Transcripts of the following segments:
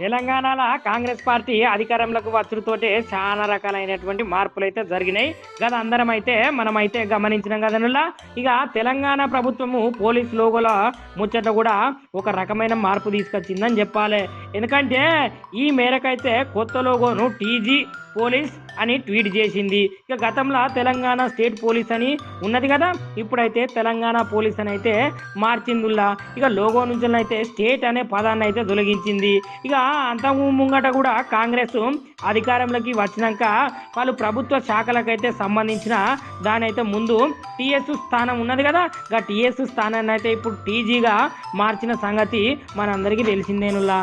తెలంగాణలో కాంగ్రెస్ పార్టీ అధికారంలోకి వచ్చుడుతోటే చాలా రకాలైనటువంటి మార్పులు అయితే జరిగినాయి. గత అందరం అయితే మనమైతే గమనించినాం కదనులా ఇక తెలంగాణ ప్రభుత్వము పోలీస్ లోగోల ముచ్చట కూడా ఒక రకమైన మార్పు తీసుకొచ్చిందని చెప్పాలి. ఎందుకంటే ఈ మేరకైతే కొత్త లోగోను టీజీ పోలీస్ అని ట్వీట్ చేసింది. ఇక గతంలో తెలంగాణ స్టేట్ పోలీస్ అని ఉన్నది కదా ఇప్పుడైతే తెలంగాణ పోలీస్ అని అయితే మార్చిందిలా ఇక లోగో నుంచి అయితే స్టేట్ అనే పదాన్ని అయితే తొలగించింది. ఇక అంతకు ముంగట కూడా కాంగ్రెస్ అధికారంలోకి వచ్చినాక వాళ్ళు ప్రభుత్వ శాఖలకైతే సంబంధించిన దాని అయితే ముందు టీఎస్ స్థానం ఉన్నది కదా ఇక టీఎస్ స్థానాన్ని అయితే ఇప్పుడు టీజీగా మార్చిన సంగతి మనందరికీ తెలిసిందేనులా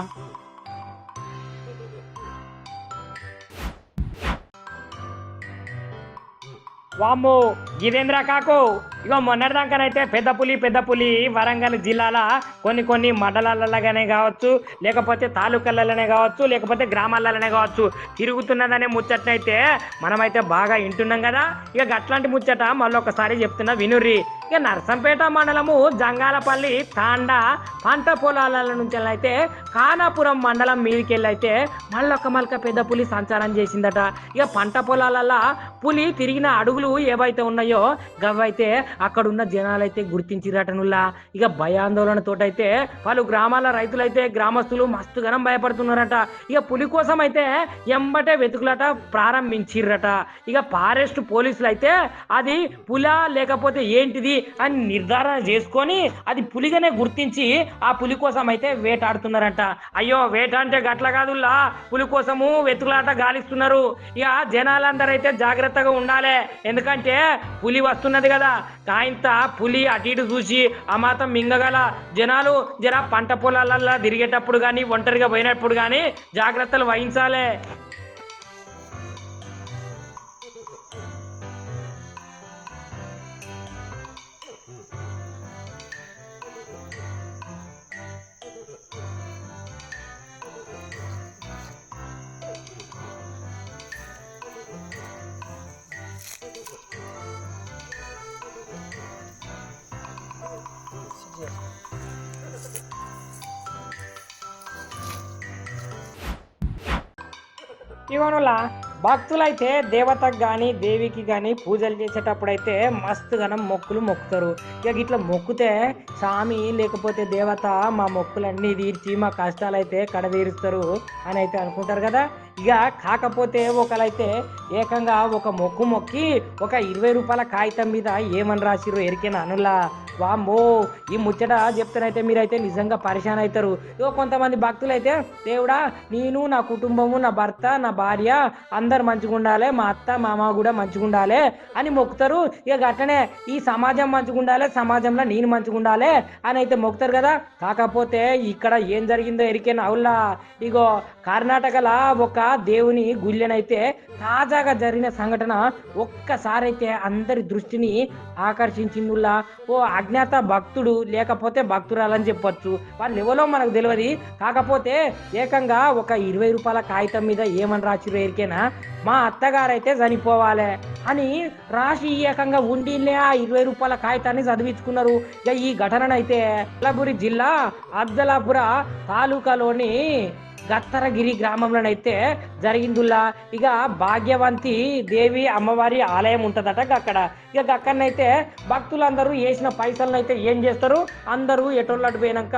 వామ్మో గిదేంద్ర కాకు. ఇగో మొన్నటిదాకానైతే పెద్ద పులి పెద్ద పులి. వరంగల్ జిల్లాల కొన్ని కొన్ని మండలాలలోనే కావచ్చు లేకపోతే తాలూకాలలోనే కావచ్చు లేకపోతే గ్రామాలలోనే కావచ్చు. తిరుగుతున్నదనే ముచ్చటనైతే మనమైతే బాగా వింటున్నాం కదా. ఇక అట్లాంటి ముచ్చట మళ్ళొకసారి చెప్తున్నా వినుర్రి. ఇక నర్సంపేట మండలము జంగాలపల్లి తాండా పంట పొలాల నుంచి అయితే కానాపురం మండలం మీదకి వెళ్ళి అయితే మళ్ళొక్క పెద్ద పులి సంచారం చేసిందట. ఇక పంట పొలాలలో పులి తిరిగిన అడుగులు ఏవైతే ఉన్నాయో గవైతే అక్కడ ఉన్న జనాలైతే గుర్తించిరటనుల్లా ఇక భయాందోళనతోటైతే అయితే పలు గ్రామాల రైతులైతే గ్రామస్తులు మస్తు గనం భయపడుతున్నారట. ఇక పులి కోసం అయితే ఎంబటే వెతుకులాట ప్రారంభించిర్రట. ఇక ఫారెస్ట్ పోలీసులు అయితే అది పులా లేకపోతే ఏంటిది అని నిర్ధారణ చేసుకొని అది పులిగానే గుర్తించి ఆ పులి కోసం అయితే వేటాడుతున్నారంట. అయ్యో వేట అంటే గట్ల కాదుల్లా. పులి కోసము వెతుకులాట గాలిస్తున్నారు. ఇక జనాలందరైతే జాగ్రత్తగా ఉండాలి. ఎందుకంటే ఎందుకంటే పులి వస్తున్నది కదా. కాయంత పులి అటు ఇటు చూసి ఆ మాత్రం మింగగల. జనాలు జర పంట పొలాలల్లో తిరిగేటప్పుడు కానీ ఒంటరిగా పోయినప్పుడు కానీ జాగ్రత్తలు వహించాలి. ఇవనులా భక్తులైతే దేవతకు కానీ దేవికి కానీ పూజలు చేసేటప్పుడు అయితే మస్తు మొక్కులు మొక్కుతారు. ఇక ఇట్లా మొక్కుతే స్వామి లేకపోతే దేవత మా మొక్కులన్నీ తీర్చి మా కష్టాలైతే కడదీరుస్తారు అని అయితే అనుకుంటారు కదా. ఇక కాకపోతే ఒకరైతే ఏకంగా ఒక మొక్కు మొక్కి ఒక ఇరవై రూపాయల కాగితం మీద ఏమని రాసిర్రు ఎరికిన అనులా వామ్మో ఈ ముచ్చట చెప్తానైతే మీరైతే నిజంగా పరిశాన్ అవుతారు ఇగో కొంతమంది భక్తులు అయితే దేవుడా నేను నా కుటుంబము నా భర్త నా భార్య అందరు మంచిగా ఉండాలి మా అత్త మామ కూడా మంచిగా ఉండాలి అని మొక్కుతారు. ఇక అట్లనే ఈ సమాజం మంచిగా ఉండాలి సమాజంలో నేను మంచిగా ఉండాలి అని అయితే మొక్కుతారు కదా. కాకపోతే ఇక్కడ ఏం జరిగిందో ఎరికేనా అవులా ఇగో కర్ణాటకలో ఒక దేవుని గుళ్ళెనైతే తాజాగా జరిగిన సంఘటన ఒక్కసారైతే అందరి దృష్టిని ఆకర్షించిందిలా ఓ అజ్ఞాత భక్తుడు లేకపోతే భక్తురాలని చెప్పొచ్చు. వాళ్ళు ఎవరో మనకు తెలియదు. కాకపోతే ఏకంగా ఒక ఇరవై రూపాయల కాగితం మీద ఏమని రాసి ఎరికేనా మా అత్తగారైతే చనిపోవాలి అని రాసి ఏకంగా ఉండిలే ఆ ఇరవై రూపాయల కాగితాన్ని చదివించుకున్నారు. ఇక ఈ ఘటననైతే అల్లపురి జిల్లా అద్దలాపుర తాలూకాలోని గత్తరగిరి గ్రామంలోనైతే జరిగిందిలా. ఇక భాగ్యవంతి దేవి అమ్మవారి ఆలయం ఉంటుందట అక్కడ. ఇక అక్కడనైతే భక్తులందరూ వేసిన పైసలను అయితే ఏం చేస్తారు? అందరూ ఎటోళ్ళటు పోయినాక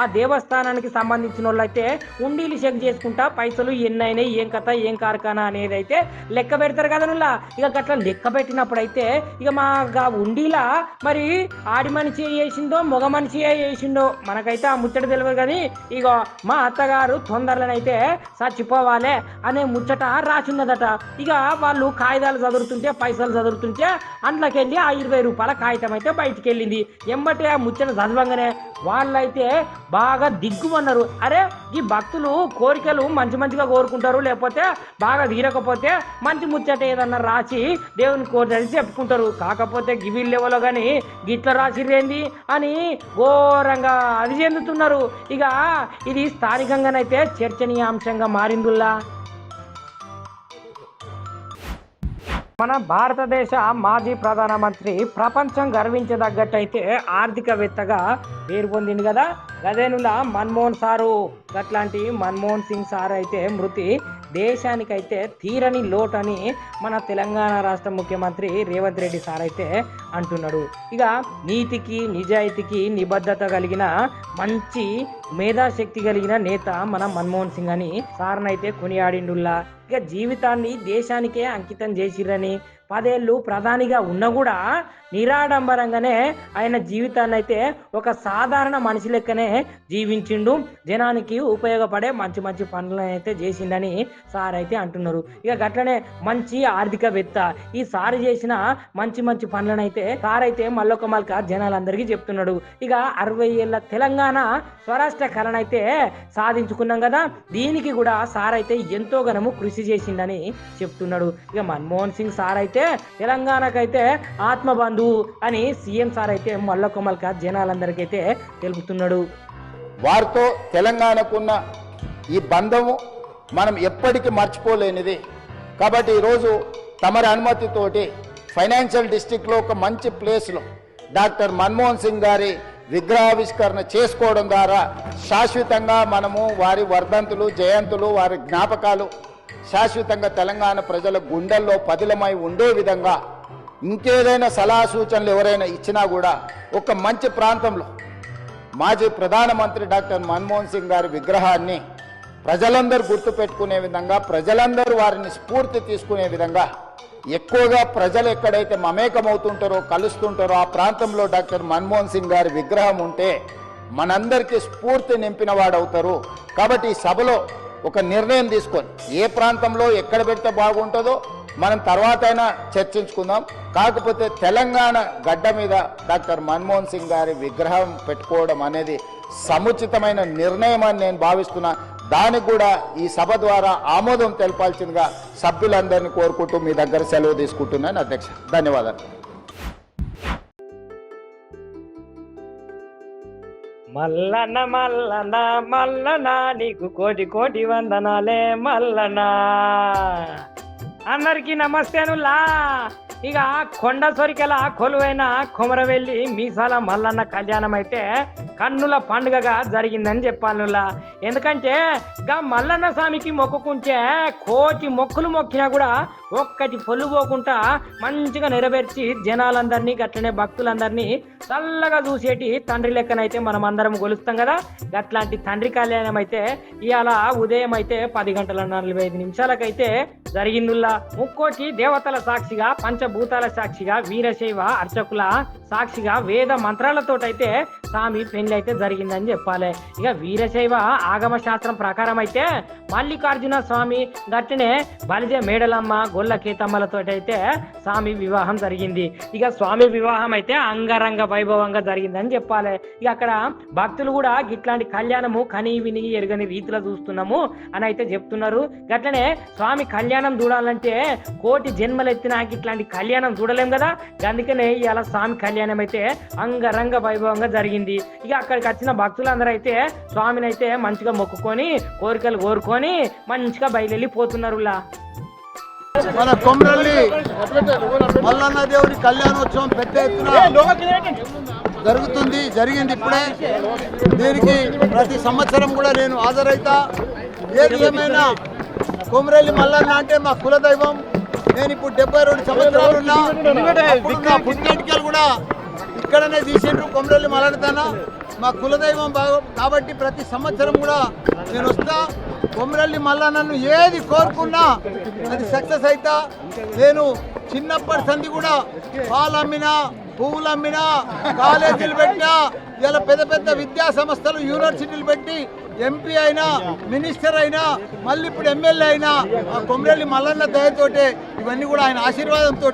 ఆ దేవస్థానానికి సంబంధించిన వాళ్ళు అయితే ఉండీలు చెక్ చేసుకుంటా పైసలు ఎన్ని ఏం కథ ఏం కార్ఖానా అనేది అయితే లెక్క పెడతారు కదా నుల్లా. ఇక గట్ల లెక్క పెట్టినప్పుడు అయితే ఇక మా ఉండీలా మరి ఆడి మనిషి వేసిందో మగ మనిషి వేసిందో మనకైతే ఆ ముచ్చట తెలియదు కానీ ఇగో మా అత్తగారు అయితే చచ్చిపోవాలే అనే ముచ్చట రాసున్నదట. ఇక వాళ్ళు కాగితాలు చదువుతుంటే పైసలు చదువుతుంటే అందులోకెళ్ళి ఆ ఇరవై రూపాయల కాగితం అయితే బయటికి వెళ్ళింది ఎంబటే ఆ ముచ్చట చదవంగానే వాళ్ళైతే బాగా దిగ్గుమన్నారు. అరే ఈ భక్తులు కోరికలు మంచి మంచిగా కోరుకుంటారు లేకపోతే బాగా తీరకపోతే మంచి ముచ్చట ఏదన్నా రాసి దేవుని కోరిని చెప్పుకుంటారు. కాకపోతే గివి లెవెల్లో కానీ గిట్ల రాసిరేంది అని ఘోరంగా అది చెందుతున్నారు ఇక ఇది స్థానికంగానైతే చర్చనీయాంశంగా మారిందిలా మన భారతదేశ మాజీ ప్రధానమంత్రి ప్రపంచం గర్వించదగ్గట్టయితే ఆర్థికవేత్తగా పేరు పొందింది కదా? గదేనులా మన్మోహన్ సారు. అట్లాంటి మన్మోహన్ సింగ్ సార్ అయితే మృతి. దేశానికైతే తీరని లోటని మన తెలంగాణ రాష్ట్ర ముఖ్యమంత్రి రేవంత్ రెడ్డి సార్ అయితే అంటున్నాడు. ఇక నీతికి నిజాయితీకి నిబద్ధత కలిగిన మంచి మేధాశక్తి కలిగిన నేత మన మన్మోహన్ సింగ్ అని సార్నైతే కొనియాడిండుల్లా. ఇక జీవితాన్ని దేశానికే అంకితం చేసిరని పదేళ్ళు ప్రధానిగా ఉన్నా కూడా నిరాడంబరంగానే ఆయన జీవితాన్ని అయితే ఒక సాధారణ మనిషి లెక్కనే జీవించిండు. జనానికి ఉపయోగపడే మంచి మంచి పనులను అయితే చేసిండని సార్ అయితే అంటున్నారు. ఇక గట్లనే మంచి ఆర్థికవేత్త ఈ సార్ చేసిన మంచి మంచి పనులను అయితే సార్ అయితే మళ్ళొక మల్క జనాలందరికీ చెప్తున్నాడు. ఇక అరవై ఏళ్ళ తెలంగాణ స్వరాష్ట్ర కళను అయితే సాధించుకున్నాం కదా దీనికి కూడా సార్ అయితే ఎంతో ఘనము కృషి చేసిండని చెప్తున్నాడు. ఇక మన్మోహన్ సింగ్ సార్ అయితే తెలంగాణకైతే ఆత్మబంధువు అని సీఎం సార్ అయితే మల్ల మల్క జనాలందరికైతే తెలుపుతున్నాడు. వారితో తెలంగాణకున్న ఈ బంధము మనం ఎప్పటికీ మర్చిపోలేనిది. కాబట్టి ఈరోజు తమరి అనుమతితోటి ఫైనాన్షియల్ డిస్టిక్లో ఒక మంచి ప్లేస్లో డాక్టర్ మన్మోహన్ సింగ్ గారి విగ్రహావిష్కరణ చేసుకోవడం ద్వారా శాశ్వతంగా మనము వారి వర్ధంతులు జయంతులు వారి జ్ఞాపకాలు శాశ్వతంగా తెలంగాణ ప్రజల గుండెల్లో పదిలమై ఉండే విధంగా ఇంకేదైనా సలహా సూచనలు ఎవరైనా ఇచ్చినా కూడా ఒక మంచి ప్రాంతంలో మాజీ ప్రధానమంత్రి డాక్టర్ మన్మోహన్ సింగ్ గారి విగ్రహాన్ని ప్రజలందరూ గుర్తుపెట్టుకునే విధంగా ప్రజలందరూ వారిని స్ఫూర్తి తీసుకునే విధంగా ఎక్కువగా ప్రజలు ఎక్కడైతే మమేకమవుతుంటారో కలుస్తుంటారో ఆ ప్రాంతంలో డాక్టర్ మన్మోహన్ సింగ్ గారి విగ్రహం ఉంటే మనందరికీ స్ఫూర్తి నింపిన వాడవుతారు కాబట్టి ఈ సభలో ఒక నిర్ణయం తీసుకొని ఏ ప్రాంతంలో ఎక్కడ పెడితే బాగుంటుందో మనం తర్వాత అయినా చర్చించుకుందాం. కాకపోతే తెలంగాణ గడ్డ మీద డాక్టర్ మన్మోహన్ సింగ్ గారి విగ్రహం పెట్టుకోవడం అనేది సముచితమైన నిర్ణయం అని నేను భావిస్తున్నా. దానికి కూడా ఈ సభ ద్వారా ఆమోదం తెలపాల్సిందిగా సభ్యులందరినీ కోరుకుంటూ మీ దగ్గర సెలవు తీసుకుంటున్నాను. అధ్యక్ష ధన్యవాదాలు. మల్లన్న మల్లన్న మల్లన నీకు కోటి కోటి వందనాలే మల్లన. అందరికీ నమస్తేనులా ఇక కొండ సొరికెల కొలువైన కొమరవెల్లి మీసాల మల్లన్న కళ్యాణం అయితే కన్నుల పండుగగా జరిగిందని చెప్పానులా ఎందుకంటే గా మల్లన్న స్వామికి మొక్కుకుంటే కోటి మొక్కులు మొక్కినా కూడా ఒక్కటి పొల్లు పోకుండా మంచిగా నెరవేర్చి జనాలందరినీ గట్లనే భక్తులందరినీ చల్లగా చూసేటి తండ్రి లెక్కనైతే మనం అందరం కొలుస్తాం కదా. అట్లాంటి తండ్రి కళ్యాణం అయితే ఇవాళ ఉదయం అయితే పది గంటల నలభై ఐదు నిమిషాలకైతే జరిగిందిలా. ముక్కోటి దేవతల సాక్షిగా పంచభూతాల సాక్షిగా వీరశైవ అర్చకుల సాక్షిగా వేద మంత్రాలతోటైతే స్వామి పెళ్ళి అయితే జరిగిందని చెప్పాలి. ఇక వీరశైవ ఆగమ శాస్త్రం ప్రకారం అయితే మల్లికార్జున స్వామి గట్టినే బలిజ మేడలమ్మ గొల్ల కేతమ్మలతో అయితే స్వామి వివాహం జరిగింది. ఇక స్వామి వివాహం అయితే అంగరంగ వైభవంగా జరిగిందని చెప్పాలి. ఇక అక్కడ భక్తులు కూడా ఇట్లాంటి కళ్యాణము కని విని ఎరగని రీతిలో చూస్తున్నాము అని అయితే చెప్తున్నారు. గట్లనే స్వామి కళ్యాణం చూడాలంటే కోటి జన్మలు ఎత్తినా ఇట్లాంటి కళ్యాణం చూడలేం కదా? అందుకనే ఇలా స్వామి కళ్యాణం అయితే అంగరంగ వైభవంగా జరిగింది. ఇక అక్కడికి వచ్చిన భక్తులందరూ అయితే స్వామిని అయితే మంచిగా మొక్కుకొని కోరికలు కోరుకొని మంచిగా బయలుపోతున్నారు మన కొమ్మరల్లి మల్లన్న దేవుడి కళ్యాణోత్సవం పెద్ద ఎత్తున జరుగుతుంది జరిగింది ఇప్పుడే. దీనికి ప్రతి సంవత్సరం కూడా నేను హాజరైతా. ఏది ఏమైనా కొమరల్లి మల్లన్న అంటే మా కులదైవం. నేను ఇప్పుడు డెబ్బై రెండు సంవత్సరాలు ఉన్నా. అప్పుడు కూడా ఇక్కడనే తీసిండ్రు కొమరల్లి మల్లన్నతన మా కులదైవం బాగా కాబట్టి ప్రతి సంవత్సరం కూడా నేను వస్తా. కొమరల్లి నన్ను ఏది కోరుకున్నా అది సక్సెస్ అవుతా నేను చిన్నప్పటి సంధి కూడా పాలు అమ్మినా పువ్వులు అమ్మినా కాలేజీలు పెట్టినా ఇలా పెద్ద పెద్ద విద్యా సంస్థలు యూనివర్సిటీలు పెట్టి ఎంపీ అయినా మినిస్టర్ అయినా మళ్ళీ ఇప్పుడు ఎమ్మెల్యే అయినా ఆ కొమరల్లి మల్లన్న దయతోటే ఇవన్నీ కూడా ఆయన ఆశీర్వాదంతో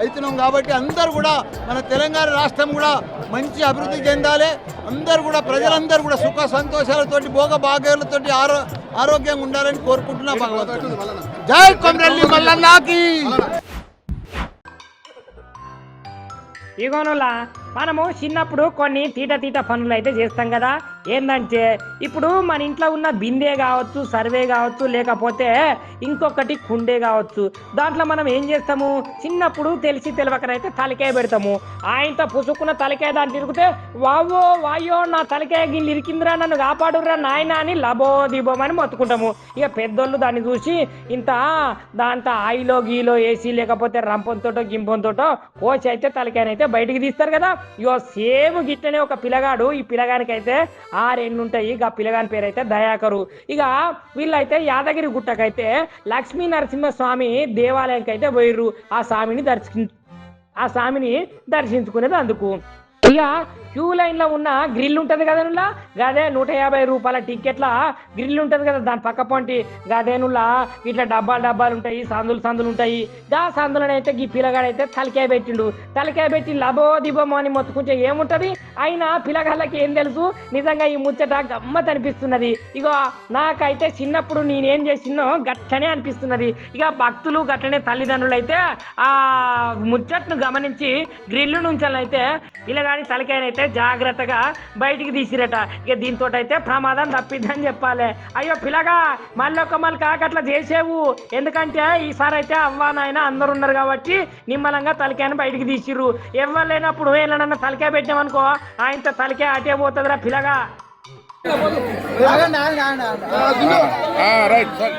అవుతున్నాం కాబట్టి అందరూ కూడా మన తెలంగాణ రాష్ట్రం కూడా మంచి అభివృద్ధి చెందాలి. అందరూ కూడా ప్రజలందరూ కూడా సుఖ సంతోషాలతోటి భోగ భాగ్యాలతోటి ఆరో ఆరోగ్యంగా ఉండాలని కోరుకుంటున్నా భగవంతుడు. జై కొమరల్లి మల్లన్నకి ఇగోనులా. మనము చిన్నప్పుడు కొన్ని తీట తీట పనులు అయితే చేస్తాం కదా. ఏంటంటే ఇప్పుడు మన ఇంట్లో ఉన్న బిందె కావచ్చు సర్వే కావచ్చు లేకపోతే ఇంకొకటి కుండే కావచ్చు. దాంట్లో మనం ఏం చేస్తాము? చిన్నప్పుడు తెలిసి తెలియకనైతే తలకాయ పెడతాము. ఆయనతో పుసుకున్న తలకాయ దాన్ని తిరిగితే వావో వాయో నా తలకాయ గిల్లు ఇరికిందిరా నన్ను కాపాడురా నాయన అని లబో దిబోమని మొత్తుకుంటాము. ఇక పెద్దోళ్ళు దాన్ని చూసి ఇంత దాంతో ఆయిలో గీలో వేసి లేకపోతే రంపంతోటో గింపంతోటో కోచి అయితే తలకాయనైతే బయటికి తీస్తారు కదా. ఇగో సేమ్ గిట్లనే ఒక పిల్లగాడు ఈ పిల్లగానికైతే అయితే ఆరేళ్ళు ఉంటాయి ఇక పిల్లగాని పేరు అయితే దయాకరు. ఇక వీళ్ళైతే యాదగిరి గుట్టకైతే లక్ష్మీ నరసింహస్వామి దేవాలయానికి అయితే పోయిర్రు. ఆ స్వామిని దర్శి ఆ స్వామిని దర్శించుకునేది అందుకు. ఇక క్యూ లైన్లో ఉన్న గ్రిల్ ఉంటది కదా నుల్లా? గదే నూట యాభై రూపాయల టికెట్ల గ్రిల్ ఉంటది కదా దాని పక్క పొంటి గదే నుల్లా ఇట్లా డబ్బాలు డబ్బాలు ఉంటాయి సందులు సందులు ఉంటాయి. దా సందులనైతే ఈ పిల్లగాడైతే తలకాయ పెట్టిండు. తలకాయ పెట్టి లబో దిబోమో అని మొత్తుకుంటే ఏముంటది? అయినా పిల్లగాళ్ళకి ఏం తెలుసు? నిజంగా ఈ ముచ్చట గమ్మత్ అనిపిస్తున్నది. ఇగో నాకైతే చిన్నప్పుడు నేనేం చేసినో గట్టనే అనిపిస్తున్నది. ఇక భక్తులు గట్లనే తల్లిదండ్రులు అయితే ఆ ముచ్చట్ను గమనించి గ్రిల్ నుంచి అయితే పిల్లగాని తలకాయనైతే జాగ్రత్తగా బయటికి తీసిరట. ఇక దీంతో అయితే ప్రమాదం తప్పిద్దని చెప్పాలి. అయ్యో పిల్లగా మళ్ళొక్క మళ్ళీ కాకట్లా చేసేవు. ఎందుకంటే ఈసారి అయితే అవ్వా నాయన అందరు ఉన్నారు కాబట్టి నిమ్మలంగా తలకాయని బయటికి తీసిర్రు. ఎవరు లేనప్పుడు ఏళ్ళనన్నా తలకాయ పెట్టామనుకో ఆయనతో తలకాయ అటే పోతుందిరా పిల్లగా రైట్ సార్.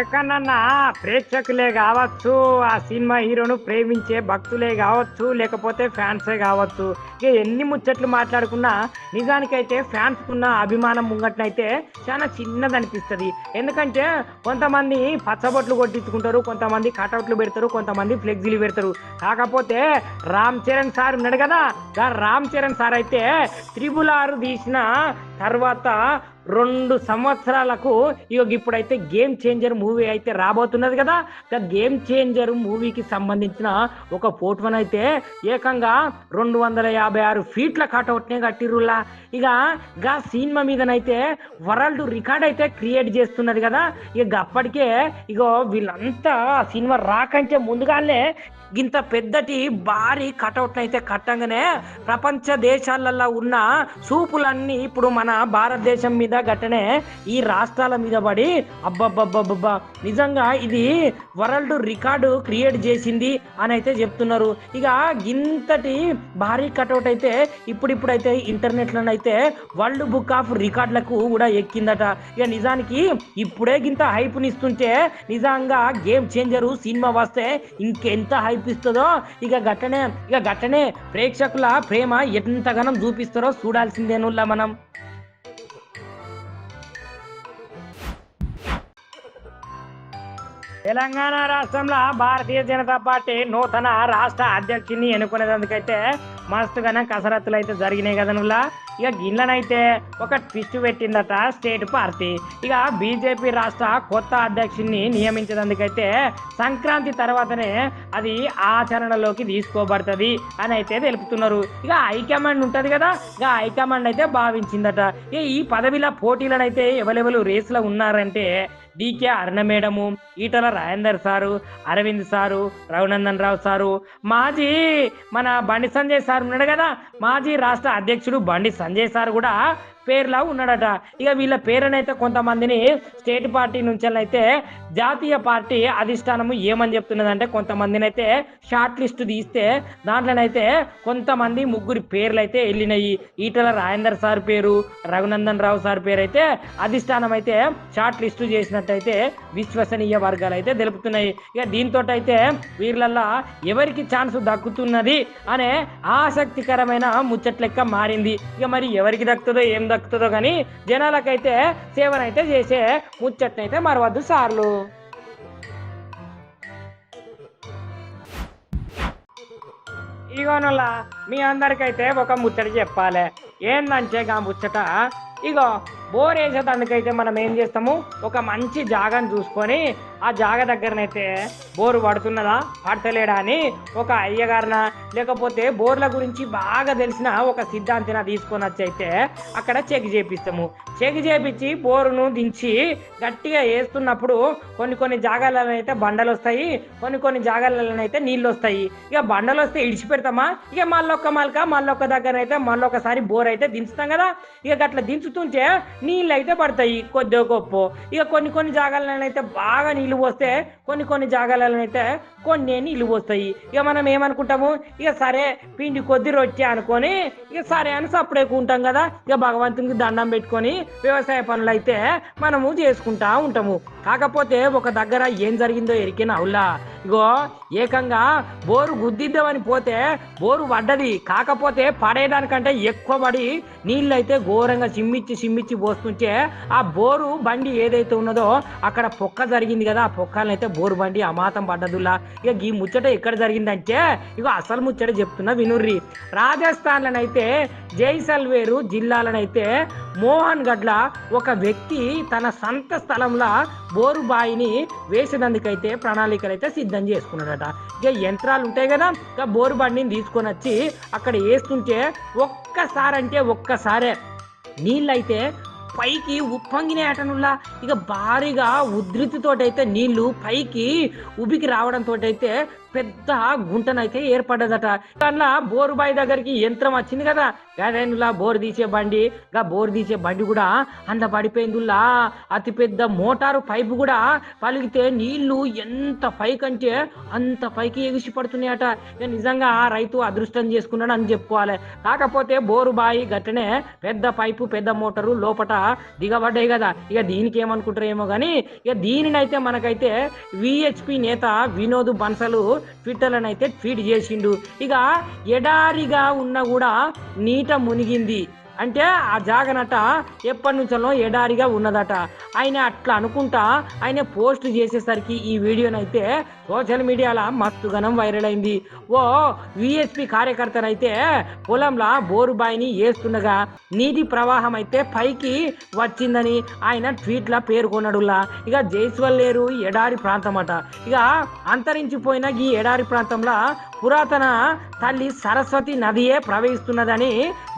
ఎక్కడన్నా ప్రేక్షకులే కావచ్చు ఆ సినిమా హీరోను ప్రేమించే భక్తులే కావచ్చు లేకపోతే ఫ్యాన్సే కావచ్చు. ఇక ఎన్ని ముచ్చట్లు మాట్లాడుకున్నా నిజానికైతే ఫ్యాన్స్కున్న అభిమానం ముంగట్నైతే చాలా చిన్నది అనిపిస్తుంది ఎందుకంటే కొంతమంది పచ్చబొట్లు కొట్టించుకుంటారు కొంతమంది కటౌట్లు పెడతారు కొంతమంది ఫ్లెక్సీలు పెడతారు. కాకపోతే రామ్ చరణ్ సార్ ఉన్నాడు కదా రామ్ చరణ్ సార్ అయితే త్రిబుల్ ఆరు తీసిన తర్వాత రెండు సంవత్సరాలకు ఇక ఇప్పుడైతే గేమ్ చేంజర్ మూవీ అయితే రాబోతున్నది కదా. గేమ్ చేంజర్ మూవీకి సంబంధించిన ఒక ఫోటోని అయితే ఏకంగా రెండు వందల యాభై ఆరు ఫీట్ల కటౌట్నే కట్టిర్రులా ఇక గా సినిమా మీదనైతే వరల్డ్ రికార్డ్ అయితే క్రియేట్ చేస్తున్నది కదా. ఇక అప్పటికే ఇగో వీళ్ళంతా ఆ సినిమా రాకంటే ముందుగానే ఇంత పెద్దటి భారీ కటౌట్ అయితే కట్టంగానే ప్రపంచ దేశాలలో ఉన్న సూపులన్నీ ఇప్పుడు మన భారతదేశం మీద గట్టనే ఈ రాష్ట్రాల మీద పడి అబ్బబ్బబ్బబ్బబ్బా. నిజంగా ఇది వరల్డ్ రికార్డు క్రియేట్ చేసింది అని అయితే చెప్తున్నారు. ఇక ఇంతటి భారీ కటౌట్ అయితే ఇప్పుడిప్పుడైతే ఇంటర్నెట్లోనైతే వరల్డ్ బుక్ ఆఫ్ రికార్డులకు కూడా ఎక్కిందట. ఇక నిజానికి ఇప్పుడే గింత హైప్నిస్తుంటే నిజంగా గేమ్ చేంజరు సినిమా వస్తే ఇంకెంత హైప్ చూపిస్తుందో ఇక గట్టనే ఇక గట్టనే ప్రేక్షకుల ప్రేమ ఎంతగానం చూపిస్తారో చూడాల్సిందేనుల్లా మనం. తెలంగాణ రాష్ట్రంలో భారతీయ జనతా పార్టీ నూతన రాష్ట్ర అధ్యక్షుని ఎన్నుకునేందుకైతే మస్తుగానే కసరత్తులు అయితే జరిగినాయి కదనులా ఇక గిన్నెనైతే ఒక ట్విస్ట్ పెట్టిందట స్టేట్ పార్టీ. ఇక బీజేపీ రాష్ట్ర కొత్త అధ్యక్షుడిని నియమించినందుకైతే సంక్రాంతి తర్వాతనే అది ఆచరణలోకి తీసుకోబడుతుంది అని అయితే తెలుపుతున్నారు. ఇక హైకమాండ్ ఉంటుంది కదా ఇక హైకమాండ్ అయితే భావించిందట. ఈ పదవిలో పోటీలనైతే ఎవరెవరు రేసులో ఉన్నారంటే DK Aruna madam Etela Rajender sir Arvind sir Raghunandan Rao sir. మాజీ మన బండి సంజయ్ సార్ ఉన్నాడు కదా మాజీ రాష్ట్ర అధ్యక్షుడు బండి సంజయ్ సార్ కూడా పేర్లా ఉన్నాడట. ఇక వీళ్ళ పేరునైతే కొంతమందిని స్టేట్ పార్టీ నుంచి అయితే జాతీయ పార్టీ అధిష్టానము ఏమని చెప్తున్నదంటే కొంతమందిని అయితే షార్ట్ లిస్ట్ తీస్తే దాంట్లోనైతే కొంతమంది ముగ్గురి పేర్లు అయితే వెళ్ళినాయి ఈటల రాజేందర్ సార్ పేరు రఘునందన్ రావు సార్ పేరు అయితే అధిష్టానం అయితే షార్ట్ లిస్టు చేసినట్టయితే విశ్వసనీయ వర్గాలు అయితే తెలుపుతున్నాయి. ఇక దీంతో అయితే వీళ్ళల్లో ఎవరికి ఛాన్స్ దక్కుతున్నది అనే ఆసక్తికరమైన ముచ్చట్లెక్క మారింది. ఇక మరి ఎవరికి దక్కుతుందో ఏం దక్కుతుందో కానీ జనాలకైతే సేవనైతే చేసే ముచ్చట్నైతే మరవద్దు సార్లు. ఇగోనులా మీ అందరికైతే ఒక ముచ్చట చెప్పాలి. ఏందంటే ఆ ముచ్చట? ఇగో బోర్ వేసేటందుకైతే మనం ఏం చేస్తాము? ఒక మంచి జాగాను చూసుకొని ఆ జాగ దగ్గరనైతే బోరు పడుతున్నదా? పడతలేడా అని ఒక అయ్యగారిన లేకపోతే బోర్ల గురించి బాగా తెలిసిన ఒక సిద్ధాంతిన తీసుకొని వచ్చి అయితే అక్కడ చెక్ చేపిస్తాము. చెక్ చేపించి బోరును దించి గట్టిగా వేస్తున్నప్పుడు కొన్ని కొన్ని జాగాలలో అయితే బండలు వస్తాయి కొన్ని కొన్ని జాగాలలో అయితే నీళ్ళు వస్తాయి ఇక బండలు వస్తే ఇడిచి పెడతామా ఇక మళ్ళొక్క మల్క మళ్ళొక్క దగ్గర అయితే మళ్ళొకసారి బోర్ అయితే దించుతాం కదా? ఇక అట్లా దించుతుంటే నీళ్ళు అయితే పడతాయి కొద్దిగా గొప్ప. ఇక కొన్ని కొన్ని జాగాలలో అయితే బాగా నీళ్ళు పోస్తే కొన్ని కొన్ని జాగాలలో అయితే కొన్ని నీళ్ళు పోస్తాయి. ఇక మనం ఏమనుకుంటాము? ఇక సరే పిండి కొద్ది రొట్టె అనుకొని ఇక సరే అని సప్పుడేకుంటాం కదా. ఇక భగవంతునికి దండం పెట్టుకొని వ్యవసాయ పనులు అయితే మనము చేసుకుంటా ఉంటాము. కాకపోతే ఒక దగ్గర ఏం జరిగిందో ఎరికిన అవులా. ఇగో ఏకంగా బోరు గుద్దిద్దామని పోతే బోరు పడ్డది. కాకపోతే పడేయడానికంటే ఎక్కువ పడి నీళ్ళు అయితే ఘోరంగా చిమ్మిచ్చి చిమ్మిచ్చి పోస్తుంటే ఆ బోరు బండి ఏదైతే ఉన్నదో అక్కడ పొక్క జరిగింది కదా. ఆ పొక్కలను అయితే బోరు బండి అమాతం పడ్డదులా. ఇక ఈ ముచ్చట ఎక్కడ జరిగిందంటే ఇక అసలు ముచ్చట చెప్తున్నా వినుర్రి. రాజస్థాన్లనైతే జైసల్వేరు జిల్లాలనైతే మోహన్ గడ్ల ఒక వ్యక్తి తన సొంత స్థలంలో బోరు బాయిని వేసేందుకైతే ప్రణాళికలు అయితే సిద్ధం చేసుకున్నాడట. ఇక యంత్రాలు ఉంటాయి కదా ఇక బోరు బండిని తీసుకొని వచ్చి అక్కడ వేస్తుంటే ఒక్కసారంటే ఒక్కసారే నీళ్ళైతే పైకి ఉప్పొంగినాయటనుల్లా ఇక భారీగా ఉధృతితోటైతే నీళ్ళు పైకి ఉబికి రావడంతో అయితే పెద్ద గుంటనైతే ఏర్పడ్డదట. దానిలో బోరుబాయి దగ్గరికి యంత్రం వచ్చింది కదా. గదేనులా బోరు తీసే బండి. గా బోరు తీసే బండి కూడా అంత పడిపోయిందిలా అతి పెద్ద మోటారు పైపు కూడా పలిగితే నీళ్ళు ఎంత పైకంటే అంత పైకి ఎగిసి పడుతున్నాయట. ఇక నిజంగా ఆ రైతు అదృష్టం చేసుకున్నాడు అని చెప్పుకోవాలి. కాకపోతే బోరు బాయి గట్టనే పెద్ద పైపు పెద్ద మోటారు లోపట దిగబడ్డాయి కదా. ఇక దీనికి ఏమనుకుంటారేమో కానీ ఇక దీనినైతే మనకైతే విహెచ్పి నేత వినోద్ బన్సలు ట్విట్టర్లను అయితే ట్వీట్ చేసిండు. ఇక ఎడారిగా ఉన్న కూడా నీట మునిగింది. అంటే ఆ జాగనట ఎప్పటి నుంచో ఎడారిగా ఉన్నదట. ఆయన అట్లా అనుకుంటా ఆయన పోస్ట్ చేసేసరికి ఈ వీడియోనైతే సోషల్ మీడియాలో మస్తుగనం వైరల్ అయింది. ఓ విఎస్పి కార్యకర్తనైతే పొలంలో బోరు బాయిని వేస్తుండగా నీటి ప్రవాహం అయితే పైకి వచ్చిందని ఆయన ట్వీట్లా పేర్కొన్నాడులా ఇక జైస్వల్లేరు ఎడారి ప్రాంతం అట ఇక అంతరించిపోయిన ఈ ఎడారి ప్రాంతంలో పురాతన తల్లి సరస్వతి నదియే ప్రవహిస్తున్నదని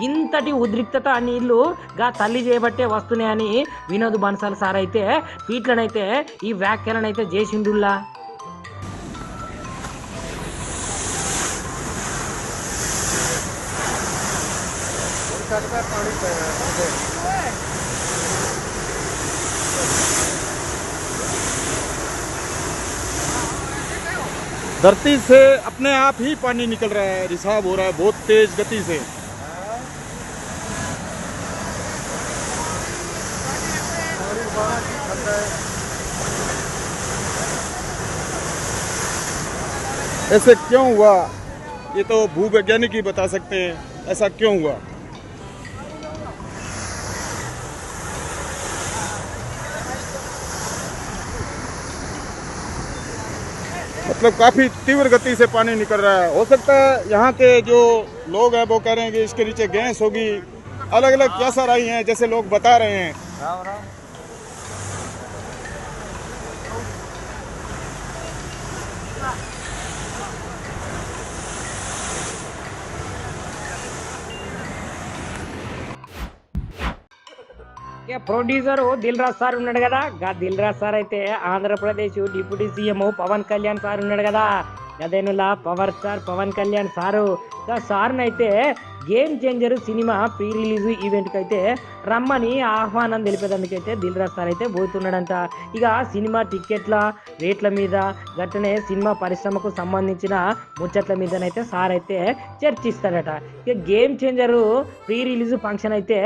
ఇంతటి ఉద్రిక్తత నీళ్ళు గా తల్లి చేయబట్టే వస్తున్నాయని వినోద్ బన్సాల్ సార్ అయితే ట్వీట్లనైతే ఈ వ్యాఖ్యలనైతే చేసిండుల్లా. धरती से अपने आप ही पानी निकल रहा है, रिसाव हो रहा है बहुत तेज गति से। ऐसे क्यों हुआ? ये तो भूवैज्ञानिक ही बता सकते हैं, ऐसा क्यों हुआ? मतलब काफ़ी तीव्र गति से पानी निकल रहा है। हो सकता है यहाँ के जो लोग हैं, वो कह रहे हैं कि इसके नीचे गैस होगी। अलग अलग कैसा रही हैं, जैसे लोग बता रहे हैं। ప్రొడ్యూసర్ దిల్ రాజ్ సార్ ఉన్నాడు కదా? గా దిల్ రాజ్ సార్ అయితే Andhra Pradesh deputy CM Pawan Kalyan sir ఉన్నాడు కదా? గదేనులా power star Pawan Kalyan sir. Sir సార్నైతే game changer cinema pre release ఈవెంట్కి అయితే రమ్మని ఆహ్వానం తెలిపేందుకైతే దిల్ రాజ్ సార్ అయితే పోతున్నాడంట. ఇక సినిమా టికెట్ల రేట్ల మీద గట్టనే సినిమా పరిశ్రమకు సంబంధించిన ముచ్చట్ల మీదనైతే సార్ అయితే చర్చిస్తాడట. ఇక game changer pre release function అయితే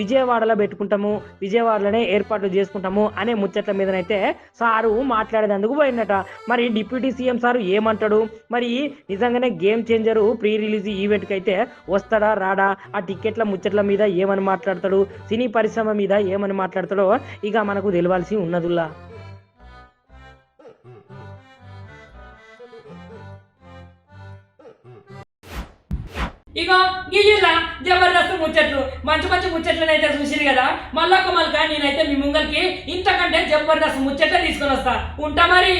విజయవాడలో పెట్టుకుంటాము విజయవాడలోనే ఏర్పాట్లు చేసుకుంటాము అనే ముచ్చట్ల మీదనైతే సారు మాట్లాడేందుకు పోయిందట. మరి డిప్యూటీ సీఎం సారు ఏమంటాడు? మరి నిజంగానే గేమ్ చేంజర్ ప్రీ రిలీజ్ ఈవెంట్కి అయితే వస్తాడు? రాడా ఆ టికెట్ల ముచ్చట్ల మీద ఏమని మాట్లాడతాడు? సినీ పరిశ్రమ మీద ఏమని మాట్లాడతాడో ఇక మనకు తెలియాల్సి ఉన్నదుల్లా. ఇగో గియ్యిలా జబర్దస్త్ ముచ్చట్లు మంచి మంచి ముచ్చట్లను అయితే చూసిరు కదా? మళ్ళా ఒక మళ్ళీ నేనైతే మీ ముంగల్కి ఇంతకంటే జబర్దస్త్ ముచ్చట్లు తీసుకొని వస్తా. ఉంటా మరి?